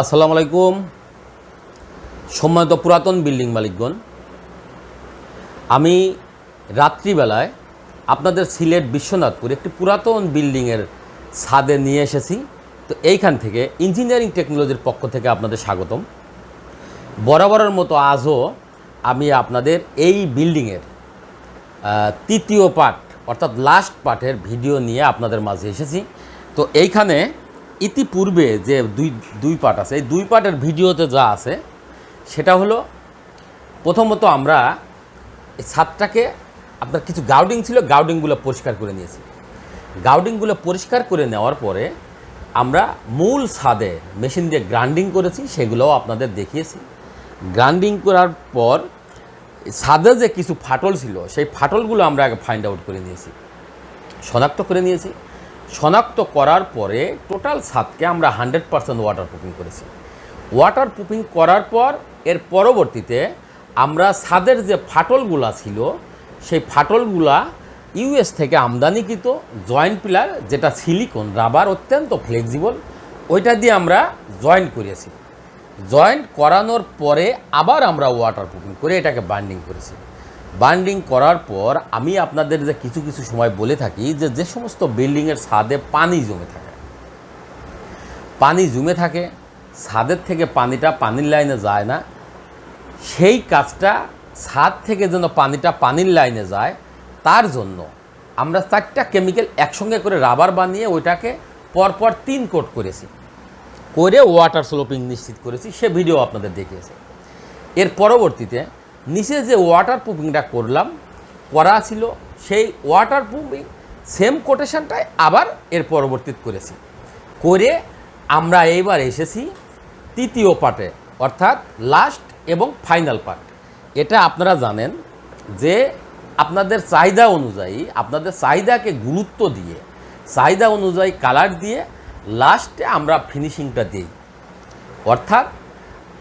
আসসালামু আলাইকুম। সম্মানিত পুরাতন বিল্ডিং মালিকগণ, আমি রাত্রিবেলায় আপনাদের সিলেট বিশ্বনাথপুর একটি পুরাতন বিল্ডিংয়ের ছাদে নিয়ে এসেছি। তো এইখান থেকে ইঞ্জিনিয়ারিং টেকনোলজির পক্ষ থেকে আপনাদের স্বাগতম। বরাবরের মতো আজও আমি আপনাদের এই বিল্ডিংয়ের তৃতীয় পার্ট, অর্থাৎ লাস্ট পার্টের ভিডিও নিয়ে আপনাদের মাঝে এসেছি। তো এইখানে ইতিপূর্বে যে দুই দুই পার্ট আছে, এই দুই পার্টের ভিডিওতে যা আছে, সেটা হলো, প্রথমত আমরা ছাদটাকে, আপনার কিছু গাউডিং ছিল, গাউডিংগুলো পরিষ্কার করে নিয়েছি। গাউডিংগুলো পরিষ্কার করে নেওয়ার পরে, আমরা মূল ছাদে মেশিন দিয়ে গ্রাইন্ডিং করেছি, সেগুলোও আপনাদের দেখিয়েছি। গ্রাইন্ডিং করার পর, ছাদে যে কিছু ফাটল ছিল, সেই ফাটলগুলো আমরা আগে ফাইন্ড আউট করে নিয়েছি। শনাক্ত করে নিয়েছি। শনাক্ত করার পরে টোটাল ছাদকে আমরা হান্ড্রেড পার্সেন্ট ওয়াটার প্রুফিং করেছি। ওয়াটার প্রুফিং করার পর এর পরবর্তীতে আমরা ছাদের যে ফাটলগুলা ছিল, সেই ফাটলগুলা ইউএস থেকে আমদানিকৃত জয়েন্ট পিলার, যেটা সিলিকন রাবার অত্যন্ত ফ্লেক্সিবল ওইটা দিয়ে আমরা জয়েন্ট করেছি। জয়েন্ট করানোর পরে আবার আমরা ওয়াটার প্রুফিং করে এটাকে বান্ডিং করেছি। বান্ডিং করার পর আমি আপনাদের যে কিছু কিছু সময় বলে থাকি যে যে সমস্ত বিল্ডিংয়ের ছাদে পানি জমে থাকে। পানি জমে থাকে, ছাদের থেকে পানিটা পানির লাইনে যায় না। সেই কাজটা ছাদ থেকে যেন পানিটা পানির লাইনে যায়, তার জন্য আমরা চারটা কেমিক্যাল একসঙ্গে করে রাবার বানিয়ে ওইটাকে পরপর তিন কোট করেছি। করে ওয়াটার স্লোপিং নিশ্চিত করেছি, সে ভিডিও আপনাদের দেখিয়েছে। এর পরবর্তীতে নিচে যে ওয়াটার প্রুফিংটা করলাম, করা ছিল, সেই ওয়াটার প্রুফিং সেম কোটেশনটাই আবার এর পরবর্তীতে করেছি। করে আমরা এইবার এসেছি তৃতীয় পার্টে অর্থাৎ লাস্ট এবং ফাইনাল পার্ট এটা আপনারা জানেন যে আপনাদের চাহিদা অনুযায়ী, আপনাদের চাহিদাকে গুরুত্ব দিয়ে, চাহিদা অনুযায়ী কালার দিয়ে লাস্টে আমরা ফিনিশিংটা দিই। অর্থাৎ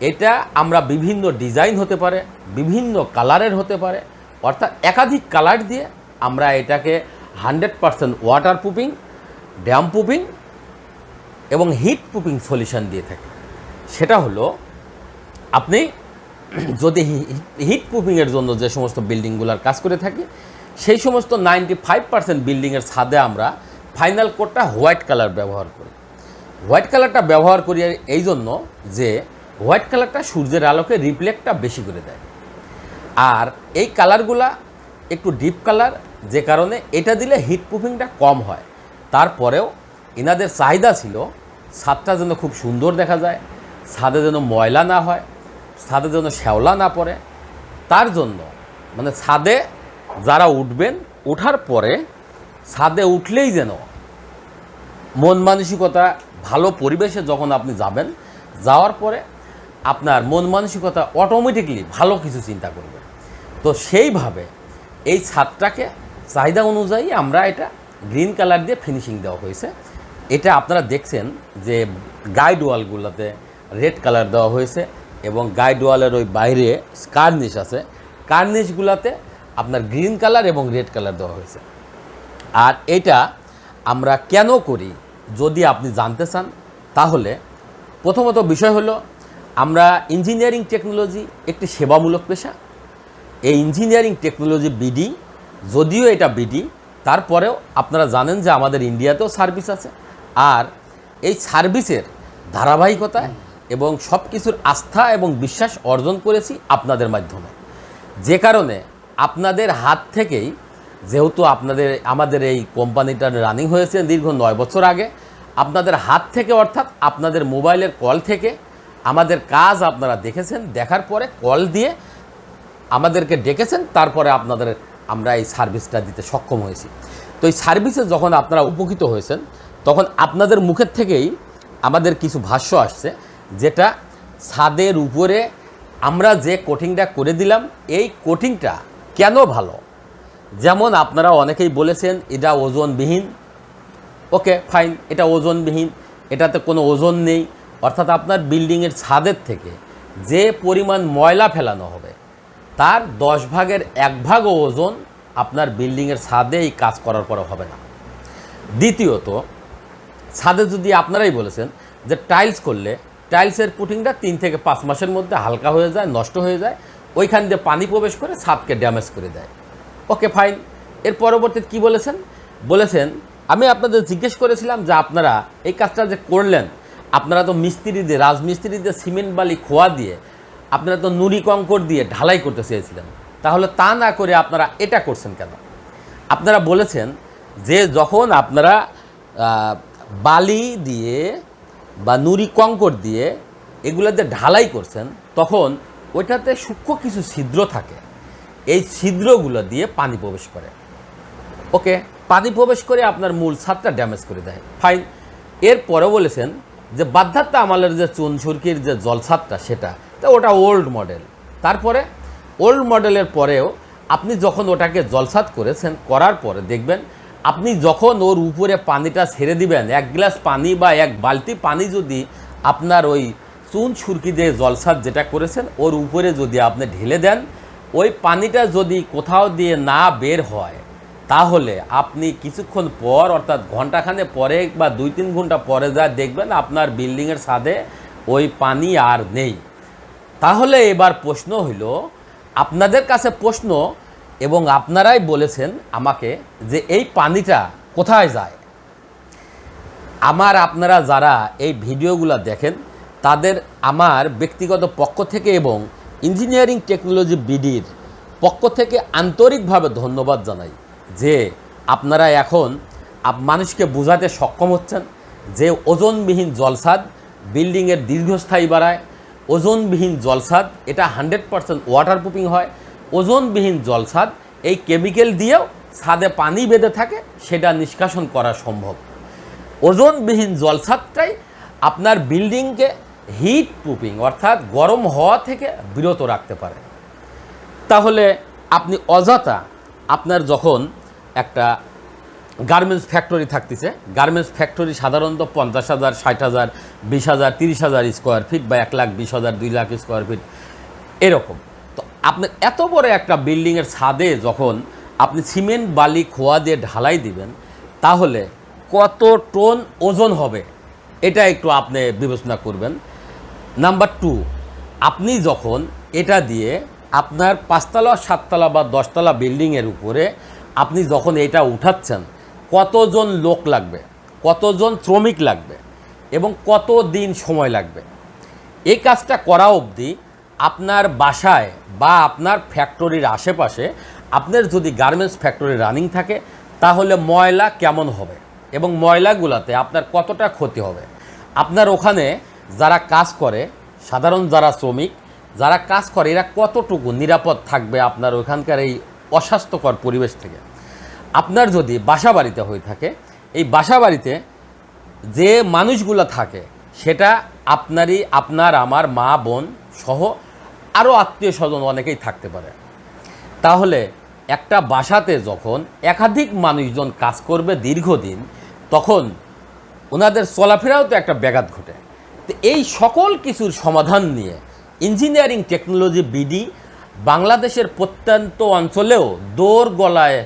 এটা আমরা বিভিন্ন ডিজাইন হতে পারে, বিভিন্ন কালারের হতে পারে, অর্থাৎ একাধিক কালার দিয়ে আমরা এটাকে hundred percent waterproofing damp proofing এবং হিট প্রুফিং সলিউশন দিয়ে থাকি। সেটা হলো, আপনি যদি হিট প্রুফিংয়ের জন্য যে সমস্ত বিল্ডিংগুলোর কাজ করে থাকি, সেই সমস্ত নাইনটি ফাইভ পার্সেন্ট বিল্ডিংয়ের ছাদে আমরা ফাইনাল কোডটা হোয়াইট কালার ব্যবহার করি। হোয়াইট কালারটা ব্যবহার করি এই জন্য যে হোয়াইট কালারটা সূর্যের আলোকে রিফ্লেক্টটা বেশি করে দেয়। আর এই কালারগুলা একটু ডিপ কালার, যে কারণে এটা দিলে হিট প্রুফিংটা কম হয়। তারপরেও এনাদের চাহিদা ছিল, ছাদটা যেন খুব সুন্দর দেখা যায়, ছাদে যেন ময়লা না হয়, ছাদে যেন শ্যাওলা না পড়ে। তার জন্য মানে ছাদে যারা উঠবেন, ওঠার পরে ছাদে উঠলেই যেন মন মানসিকতা, ভালো পরিবেশে যখন আপনি যাবেন, যাওয়ার পরে আপনার মন মানসিকতা অটোমেটিকলি ভালো কিছু চিন্তা করবে। তো সেইভাবে এই ছাদটাকে চাহিদা অনুযায়ী আমরা এটা গ্রিন কালার দিয়ে ফিনিশিং দেওয়া হয়েছে। এটা আপনারা দেখছেন যে গাইড ওয়ালগুলোতে রেড কালার দেওয়া হয়েছে এবং গাইড ওয়ালের ওই বাইরে কার্নিশ আছে। কার্নিশগুলোতে আপনার গ্রিন কালার এবং রেড কালার দেওয়া হয়েছে। আর এটা আমরা কেন করি? যদি আপনি জানতে চান, তাহলে প্রথমত বিষয় হলো আমরা ইঞ্জিনিয়ারিং টেকনোলজি একটি সেবামূলক পেশা। এই ইঞ্জিনিয়ারিং টেকনোলজি বিডি যদিও এটা বিডি তারপরেও আপনারা জানেন যে আমাদের ইন্ডিয়াতেও সার্ভিস আছে। আর এই সার্ভিসের ধারাবাহিকতায় এবং সব কিছুর আস্থা এবং বিশ্বাস অর্জন করেছি আপনাদের মাধ্যমে। যে কারণে আপনাদের হাত থেকেই, যেহেতু আপনাদের, আমাদের এই কোম্পানিটা রানিং হয়েছে দীর্ঘ নয় বছর আগে, আপনাদের হাত থেকে অর্থাৎ আপনাদের মোবাইলের কল থেকে আমাদের কাজ আপনারা দেখেছেন, দেখার পরে কল দিয়ে আমাদেরকে ডেকেছেন, তারপরে আপনাদের আমরা এই সার্ভিসটা দিতে সক্ষম হয়েছি। তো এই সার্ভিসে যখন আপনারা উপকৃত হয়েছেন, তখন আপনাদের মুখের থেকেই আমাদের কিছু ভাষ্য আসছে, যেটা ছাদের উপরে আমরা যে কোটিংটা করে দিলাম, এই কোটিংটা কেন ভালো? যেমন আপনারা অনেকেই বলেছেন, এটা ওজনবিহীন। ওকে, ফাইন, এটা ওজনবিহীন, এটাতে কোনো ওজন নেই। অর্থাৎ আপনার বিল্ডিংয়ের ছাদের থেকে যে পরিমাণ ময়লা ফেলানো হবে, তার দশ ভাগের এক ভাগও ওজন আপনার বিল্ডিংয়ের ছাদে এই কাজ করার পরে হবে না। দ্বিতীয়ত, ছাদে যদি আপনারাই বলেছেন যে টাইলস করলে, টাইলসের পুটিংটা তিন থেকে পাঁচ মাসের মধ্যে হালকা হয়ে যায়, নষ্ট হয়ে যায়, ওইখান দিয়ে পানি প্রবেশ করে ছাদকে ড্যামেজ করে দেয়। Okay, fine. এর পরবর্তীতে কি বলেছেন? বলেছেন, আমি আপনাদের জিজ্ঞেস করেছিলাম যে আপনারা এই কাজটা যে করলেন আপনারা তো মিস্ত্রি দিয়ে, রাজমিস্ত্রি দিয়ে সিমেন্ট বালি খোয়া দিয়ে, আপনারা তো নুড়ি কঙ্কর দিয়ে ঢালাই করতে চেয়েছিলেন। তাহলে তা না করে আপনারা এটা করছেন কেন? আপনারা বলেছেন যে যখন আপনারা বালি দিয়ে বা নুড়ি কঙ্কর দিয়ে এগুলোতে ঢালাই করছেন, তখন ওইটাতে সূক্ষ্ম কিছু ছিদ্র থাকে। এই ছিদ্রগুলো দিয়ে পানি প্রবেশ করে। ওকে, পানি প্রবেশ করে আপনার মূল ছাদটা ড্যামেজ করে দেয়। ফাইন। এরপরে বলেছেন যে বাধ্যাত্ম আমলের যে চুন সুরকির যে জলছাদটা সেটা, তো ওটা ওল্ড মডেল তারপরে ওল্ড মডেলের পরেও আপনি যখন ওটাকে জলছাদ করেছেন, করার পরে দেখবেন আপনি যখন ওর উপরে পানিটা ছেড়ে দিবেন, এক গ্লাস পানি বা এক বালতি পানি যদি আপনার ওই চুন সুরকি দিয়ে জলছাদ যেটা করেছেন, ওর উপরে যদি আপনি ঢেলে দেন, ওই পানিটা যদি কোথাও দিয়ে না বের হয় তাহলে আপনি কিছুক্ষণ পর, অর্থাৎ ঘন্টাখানে পরে বা দুই তিন ঘণ্টা পরে যা দেখবেন, আপনার বিল্ডিংয়ের ছাদে ওই পানি আর নেই। তাহলে এবার প্রশ্ন হইল, আপনাদের কাছে প্রশ্ন এবং আপনারাই বলেছেন আমাকে যে এই পানিটা কোথায় যায়? আমার আপনারা যারা এই ভিডিওগুলো দেখেন, তাদের আমার ব্যক্তিগত পক্ষ থেকে এবং ইঞ্জিনিয়ারিং টেকনোলজি বিডির পক্ষ থেকে আন্তরিকভাবে ধন্যবাদ জানাই। যে আপনারা এখন মানুষকে বোঝাতে সক্ষম হচ্ছেন যে ওজনবিহীন জলসাদ বিল্ডিংয়ের দীর্ঘস্থায়ী বাড়ায়, ওজনবিহীন জলসাদ, এটা হান্ড্রেড পারসেন্ট ওয়াটার প্রুফিং হয়, ওজনবিহীন জলসাদ এই কেমিক্যাল দিয়েও ছাদে পানি বেঁধে থাকে, সেটা নিষ্কাশন করা সম্ভব। ওজনবিহীন জলসাদটাই আপনার বিল্ডিংকে হিট প্রুফিং অর্থাৎ গরম হওয়া থেকে বিরত রাখতে পারে। তাহলে আপনি অযথা আপনার যখন একটা গার্মেন্টস ফ্যাক্টরি থাকতেছে গার্মেন্টস ফ্যাক্টরি সাধারণত পঞ্চাশ হাজার, ষাট হাজার, বিশ হাজার, তিরিশ হাজার স্কোয়ার ফিট বা এক লাখ, বিশ হাজার, দুই লাখ স্কোয়ার ফিট এরকম। তো আপনার এত বড় একটা বিল্ডিংয়ের ছাদে যখন আপনি সিমেন্ট বালি, খোয়া দিয়ে ঢালাই দিবেন, তাহলে কত টন ওজন হবে? এটা একটু আপনি বিবেচনা করবেন। নাম্বার টু আপনি যখন এটা দিয়ে আপনার পাঁচতলা, সাততলা বা দশতলা বিল্ডিংয়ের উপরে আপনি যখন এটা উঠাচ্ছেন, কতজন লোক লাগবে, কতজন শ্রমিক লাগবে এবং কত দিন সময় লাগবে? এই কাজটা করা অবধি আপনার বাসায় বা আপনার ফ্যাক্টরির আশেপাশে আপনার যদি গার্মেন্টস ফ্যাক্টরি রানিং থাকে, তাহলে ময়লা কেমন হবে এবং ময়লাগুলোতে আপনার কতটা ক্ষতি হবে? আপনার ওখানে যারা কাজ করে, সাধারণ যারা শ্রমিক যারা কাজ করে, এরা কতটুকু নিরাপদ থাকবে আপনার ওখানকার এই অস্বাস্থ্যকর পরিবেশ থেকে? আপনার যদি বাসা বাড়িতে হয়ে থাকে, এই বাসা বাড়িতে যে মানুষগুলো থাকে, সেটা আপনারই, আপনার, আমার মা, বোন সহ আরও আত্মীয় স্বজন অনেকেই থাকতে পারে। তাহলে একটা বাসাতে যখন একাধিক মানুষজন কাজ করবে দীর্ঘদিন, তখন ওনাদের চলাফেরাও তো একটা ব্যাঘাত ঘটে। তো এই সকল কিছুর সমাধান নিয়ে ইঞ্জিনিয়ারিং টেকনোলজি বিডি বাংলাদেশের প্রত্যন্ত অঞ্চলেও দৌড় গলায়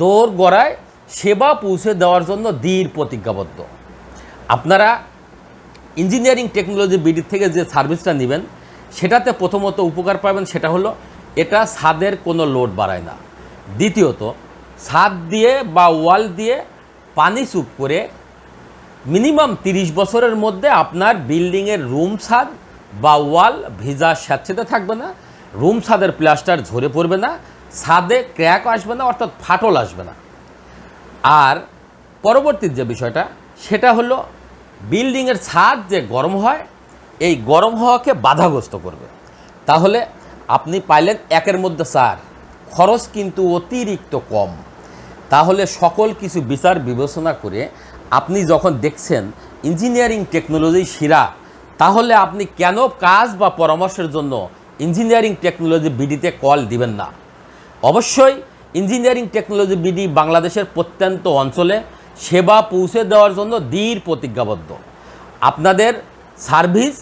দৌড় গড়ায় সেবা পৌঁছে দেওয়ার জন্য দৃঢ় প্রতিজ্ঞাবদ্ধ। আপনারা ইঞ্জিনিয়ারিং টেকনোলজি বিডির থেকে যে সার্ভিসটা নেবেন, সেটাতে প্রথমত উপকার পাবেন সেটা হলো, এটা ছাদের কোনো লোড বাড়ায় না। দ্বিতীয়ত, ছাদ দিয়ে বা ওয়াল দিয়ে পানি চুপ করে মিনিমাম তিরিশ বছরের মধ্যে আপনার বিল্ডিংয়ের রুম ছাদ বা ওয়াল ভিজা স্যাঁতসেতে থাকবে না, রুম ছাদের প্লাস্টার ঝরে পড়বে না, ছাদে ক্র্যাক আসবে না, অর্থাৎ ফাটল আসবে না। আর পরবর্তী যে বিষয়টা, সেটা হলো বিল্ডিংয়ের ছাদ যে গরম হয়, এই গরম হওয়াকে বাধাগ্রস্ত করবে। তাহলে আপনি পাইলেন একের মধ্যে চার, খরচ কিন্তু অতিরিক্ত কম। তাহলে সকল কিছু বিচার বিবেচনা করে আপনি যখন দেখছেন ইঞ্জিনিয়ারিং টেকনোলজি শিরা তাহলে আপনি কেন কাজ বা পরামর্শের জন্য ইঞ্জিনিয়ারিং টেকনোলজি বিডিতে কল দিবেন না? অবশ্যই ইঞ্জিনিয়ারিং টেকনোলজি বিডি বাংলাদেশের প্রত্যন্ত অঞ্চলে সেবা পৌঁছে দেওয়ার জন্য দৃঢ় প্রতিজ্ঞাবদ্ধ। আপনাদের সার্ভিস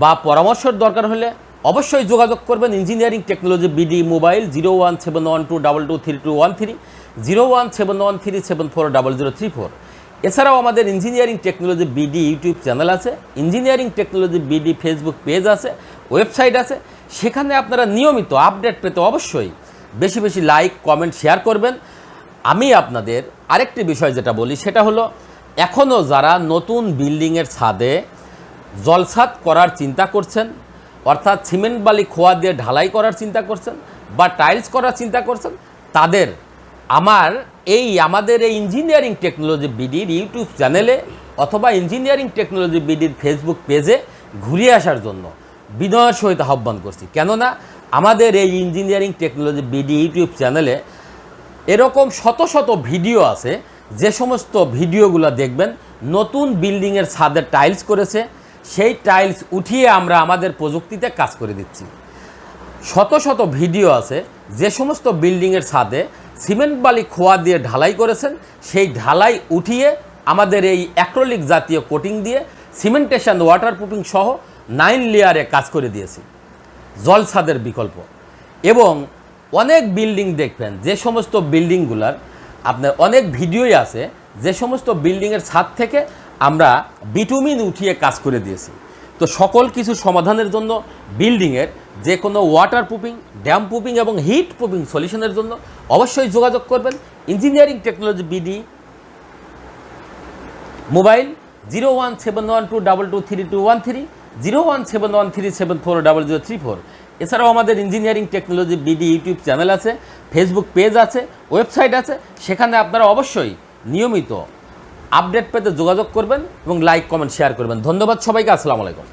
বা পরামর্শের দরকার হলে অবশ্যই যোগাযোগ করবেন engineering technology BD mobile zero one seven one two double two three two one three, zero one seven one three seven four double zero three four. এছাড়াও আমাদের engineering technology BD YouTube channel আছে engineering technology BD Facebook page আছে website আছে। সেখানে আপনারা নিয়মিত update পেতে অবশ্যই বেশি বেশি লাইক কমেন্ট শেয়ার করবেন। আমি আপনাদের আরেকটি বিষয় যেটা বলি, সেটা হলো এখনও যারা নতুন বিল্ডিংয়ের ছাদে জলছাদ করার চিন্তা করছেন, অর্থাৎ সিমেন্ট বালি খোয়া দিয়ে ঢালাই করার চিন্তা করছেন বা টাইলস করার চিন্তা করছেন, তাদের আমার এই আমাদের এই ইঞ্জিনিয়ারিং টেকনোলজি বিডির ইউটিউব চ্যানেলে অথবা ইঞ্জিনিয়ারিং টেকনোলজি বিডির ফেসবুক পেজে ঘুরে আসার জন্য বিনয়ের সহিত আহ্বান করছি। কেননা আমাদের এই ইঞ্জিনিয়ারিং টেকনোলজি বিডি ইউটিউব চ্যানেলে এরকম শত শত ভিডিও আছে, যে সমস্ত ভিডিওগুলো দেখবেন, নতুন বিল্ডিংয়ের ছাদের টাইলস করেছে, সেই টাইলস উঠিয়ে আমরা আমাদের প্রযুক্তিতে কাজ করে দিচ্ছি। শত শত ভিডিও আছে, যে সমস্ত বিল্ডিংয়ের ছাদে সিমেন্ট বালি খোয়া দিয়ে ঢালাই করেছেন। সেই ঢালাই উঠিয়ে আমাদের এই অ্যাক্রোলিক জাতীয় কোটিং দিয়ে সিমেন্টেশন ওয়াটারপ্রুফিং সহ নাইন লেয়ারে কাজ করে দিয়েছি। জল ছাদের বিকল্প। এবং অনেক বিল্ডিং দেখবেন, যে সমস্ত বিল্ডিংগুলার আপনার অনেক ভিডিওই আছে, যে সমস্ত বিল্ডিংয়ের ছাদ থেকে আমরা বিটুমিন উঠিয়ে কাজ করে দিয়েছি। তো সকল কিছু সমাধানের জন্য বিল্ডিংয়ের যে কোনো ওয়াটার প্রুফিং ড্যাম প্রুফিং এবং হিট প্রুফিং সলিউশনের জন্য অবশ্যই যোগাযোগ করবেন। Engineering technology BD mobile zero one seven one two double two three two one three zero one seven one three seven four double zero three four এছাড়াও আমাদের engineering technology BD YouTube channel আছে Facebook page আছে website আছে, সেখানে আপনারা অবশ্যই নিয়মিত update পেতে যোগাযোগ করবেন এবং লাইক কমেন্ট শেয়ার করবেন। ধন্যবাদ সবাইকে আসসালামু আলাইকুম।